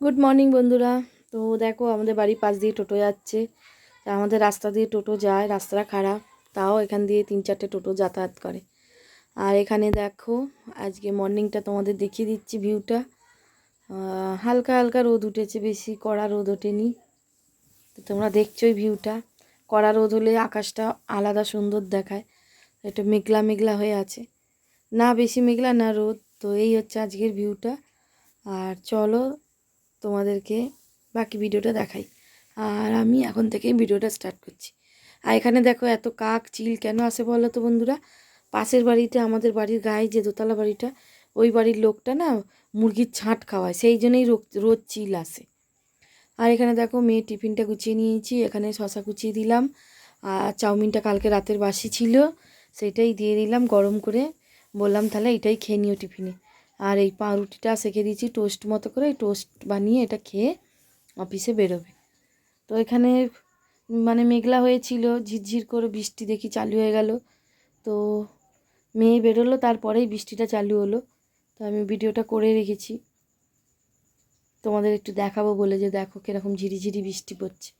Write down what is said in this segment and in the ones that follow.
Good morning বন্ধুরা। তো দেখো, আমাদের বাড়ির পাশ দিয়ে টোটো যাচ্ছে। আমাদের রাস্তা দিয়ে টোটো যায়, রাস্তাটা খারাপ। তাও এখান দিয়ে তিন চারটে টোটো যাতায়াত করে। আর এখানে দেখো, আজকে মর্নিংটা তোমাদের দেখিয়ে দিচ্ছি ভিউটা হালকা হালকা রোদ উঠেছে বেশি, কড়া রোদ ওঠেনি। তো তোমরা দেখছোই ভিউটা কড়া রোদ হলে আকাশটা আলাদা সুন্দর দেখায়। এটা মেঘলা মেঘলা হয়ে আছে। না বেশি মেঘলা, না রোদ। তো এই হচ্ছে আজকের ভিউটা আর চলো তোমাদেরকে বাকি ভিডিওটা দেখাই। আর আমি এখন থেকেই ভিডিওটা স্টার্ট করছি। আর এখানে দেখো এত কাক চিল কেন আসে বলো তো বন্ধুরা? পাশের বাড়িতে আমাদের বাড়ির গায়ে যে দোতলা বাড়িটা, ওই বাড়ির লোকটা না মুরগির ছাঁট খাওয়ায়, সেই জন্যই রোজ চিল আসে। আর এখানে দেখো মেয়ে টিফিনটা গুছিয়ে নিয়েছি, এখানে শশা কুচিয়ে দিলাম। আর চাউমিনটা কালকে রাতের বাসি ছিল, সেটাই দিয়ে দিলাম গরম করে। বললাম তাহলে এটাই খেয়ে নিও টিফিনে। আর এই পাউরুটিটা সেঁকে দিয়েছি টোস্ট মতো করে, এই টোস্ট বানিয়ে এটা খেয়ে অফিসে বেরোবে। তো এখানে মানে মেঘলা হয়েছিল, ঝিরঝির করে বৃষ্টি দেখি চালু হয়ে গেল। তো মেয়ে বেরোলো, তারপরেই বৃষ্টিটা চালু হলো। তো আমি ভিডিওটা করে রেখেছি। তোমাদের একটু দেখাবো বলে যে দেখো কীরকম ঝিরিঝিরি বৃষ্টি পড়ছে।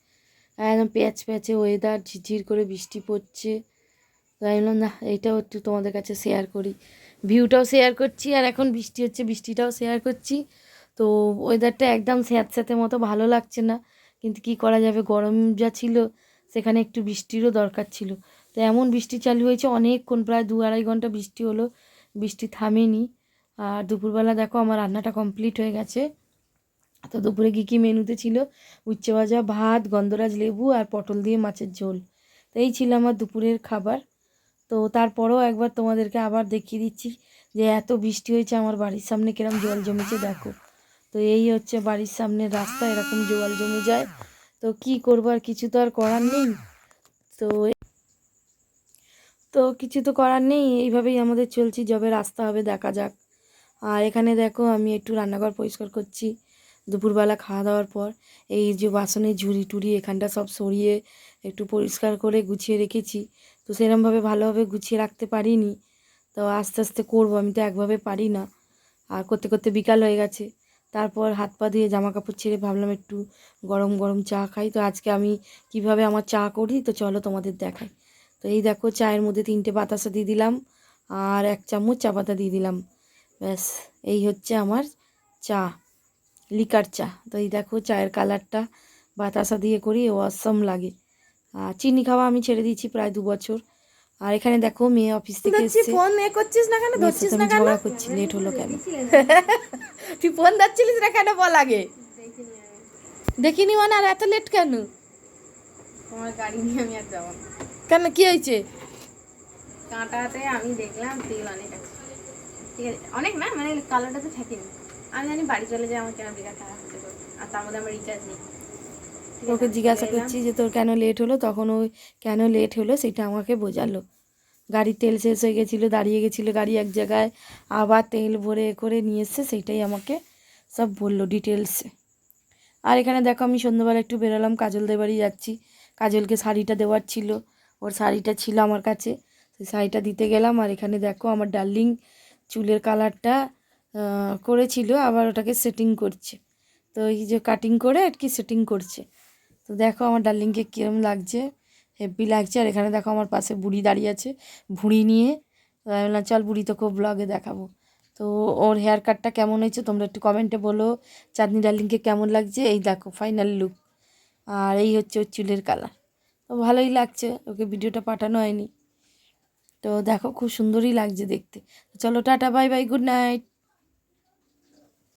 একদম প্যাচ প্যাচে ওয়েদার ঝিরঝির করে বৃষ্টি পড়ছে। তো আমি না, এটাও একটু তোমাদের কাছে শেয়ার করি। ভিউটাও শেয়ার করছি আর এখন বৃষ্টি হচ্ছে, বৃষ্টিটাও শেয়ার করছি। তো ওয়েদারটা একদম স্যাঁত স্যাঁতস্যাঁতে মতো ভালো লাগছে না। কিন্তু কি করা যাবে? গরম যা ছিল, সেখানে একটু বৃষ্টিরও দরকার ছিল। তো এমন বৃষ্টি চালু হয়েছে অনেকক্ষণ, প্রায় দু আড়াই ঘণ্টা বৃষ্টি হলো। বৃষ্টি থামেনি। আর দুপুরবেলা দেখো আমার রান্নাটা কমপ্লিট হয়ে গেছে। তো দুপুরে কী কী মেনুতে ছিল? উচ্ছে ভাজা ভাত, গন্ধরাজ লেবু আর পটল দিয়ে মাছের ঝোল। তো এই ছিল আমার দুপুরের খাবার। তো তারপরেও একবার তোমাদেরকে আবার দেখিয়ে দিচ্ছি যে এত বৃষ্টি হয়েছে আমার বাড়ির সামনে কিরম জল জমেছে, দেখো। তো এই হচ্ছে বাড়ির সামনের রাস্তা, এরকম জল জমে যায়। তো কি করব আর কিছু তো আর করার নেই। তো তো কিছু তো করার নেই, এইভাবেই আমাদের চলছি, যবে রাস্তা হবে দেখা যাক। আর এখানে দেখো আমি একটু রান্নাঘর পরিষ্কার করছি, দুপুরবেলা খাওয়া দাওয়ার পর। এই যে বাসনের ঝুড়ি টুড়ি এখানটা সব সরিয়ে একটু পরিষ্কার করে গুছিয়ে রেখেছি। তো সেরমভাবে ভালোভাবে গুছিয়ে রাখতে পারিনি। তো আস্তে আস্তে করব, আমি তো একভাবে পারি না। আর করতে করতে বিকাল হয়ে গেছে। তারপর হাত পা দিয়ে জামা কাপড় ছেড়ে ভাবলাম একটু গরম গরম চা খাই। তো আজকে আমি কীভাবে আমার চা করি, তো চলো তোমাদের দেখাই। তো এই দেখো, চায়ের মধ্যে তিনটে বাতাসা দিয়ে দিলাম আর এক চামচ চা পাতা দিয়ে দিলাম। ব্যাস, এই হচ্ছে আমার চা, লিকার চা। তো এই দেখো, চায়ের কালারটা বাতাসা দিয়ে করি, অসম লাগে। চিনি খাওয়া আমি ছেড়ে দিয়েছি প্রায় দু বছর। আর এখানে দেখো মেয়ে অফিস থেকে এসছে। ফোন এ করছিস না কেন? ধরছিস না কেন? ঝগড়া করছি লেট হলো কেন? তুই ফোন ধরছিলিস না কেন? বল আগে। দেখিনি মানে আর এত লেট কেন? তোমার গাড়ি নিয়ে আমি আর যাব না। কেন কি হয়েছে? কাঁটাতে আমি দেখলাম তেল অনেক আছে। ঠিক আছে অনেক না মানে কালোটা তো থাকেনি। আমি জানি বাড়ি চলে যাই আমার কেন বেকার খারাপ করব আর তার মধ্যে আমার রিচার্জ নেই। ওকে জিজ্ঞাসা করছি যে তোর কেন লেট হলো? তখন ও কেন লেট হলো সেটা আমাকে বোঝালো। গাড়ির তেল শেষ হয়ে গেছিল, দাঁড়িয়ে গেছিল গাড়ি এক জায়গায়, আবার তেল ভরে করে নিয়ে এসছে সেইটাই আমাকে সব বলল ডিটেলসে আর এখানে দেখো আমি সন্ধ্যাবেলা একটু বেরোলাম, কাজলদের বাড়ি যাচ্ছি। কাজলকে শাড়িটা দেওয়ার ছিল, ওর শাড়িটা ছিল আমার কাছে। সেই শাড়িটা দিতে গেলাম, আর এখানে দেখো আমার ডার্লিং চুলের কালারটা করেছিল, আবার ওটাকে সেটিং করছে। তো এই যে কাটিং করে আর কি সেটিং করছে। তো দেখো আমার ডার্লিংকে কীরম লাগছে। হেভি লাগছে। আর এখানে দেখো আমার পাশে বুড়ি দাঁড়িয়ে আছে ভুঁড়ি নিয়ে। তো আমি বললাম, চল বুড়ি তোকে ব্লগে দেখাবো। তো ওর হেয়ার কাটটা কেমন হয়েছে তোমরা একটু কমেন্টে বলো। চাঁদনি ডার্লিংকে কেমন লাগছে? এই দেখো ফাইনাল লুক আর এই হচ্ছে ওর চুলের কালার তো ভালোই লাগছে, ওকে ভিডিওটা পাঠানো হয়নি। তো দেখো, খুব সুন্দরই লাগছে দেখতে। চলো, tata bye bye good night